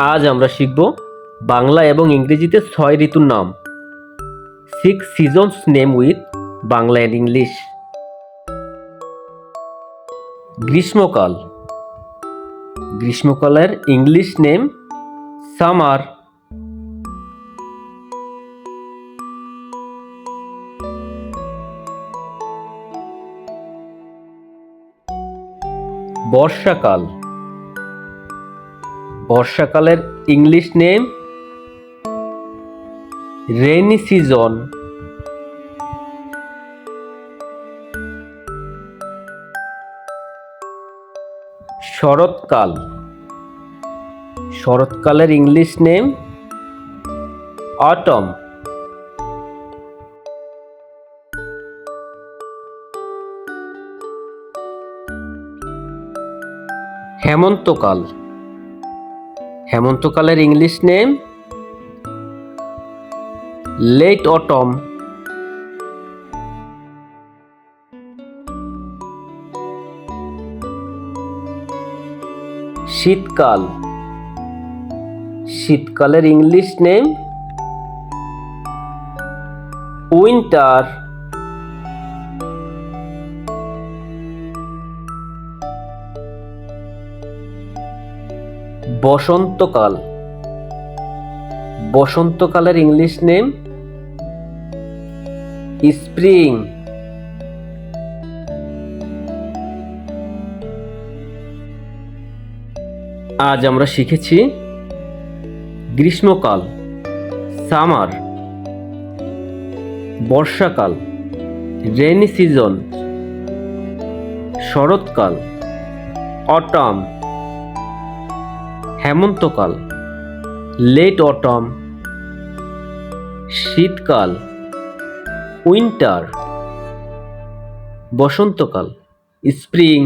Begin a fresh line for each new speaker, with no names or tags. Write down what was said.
আজ আমরা শিখব বাংলা এবং ইংরেজিতে ছয় ঋতুর নাম। Six seasons name with Bangla and English গ্রীষ্মকাল। গ্রীষ্মকালের ইংলিশ নেম সামার বর্ষাকাল। বর্ষাকালের ইংলিশ নেম রেনি সিজন শরৎকাল। শরৎকালের ইংলিশ নেম অটম হেমন্তকাল। হেমন্তকালের ইংলিশ নেম লেট অটম শীতকাল। শীতকালের ইংলিশ নেম উইন্টার বসন্তকাল। বসন্তকালের ইংলিশ নেম স্প্রিং আজ আমরা শিখেছি গ্রীষ্মকাল সামার বর্ষাকাল রেনি সিজন শরৎকাল অটম হেমন্তকাল লেট অটম শীতকাল উইন্টার বসন্তকাল স্প্রিং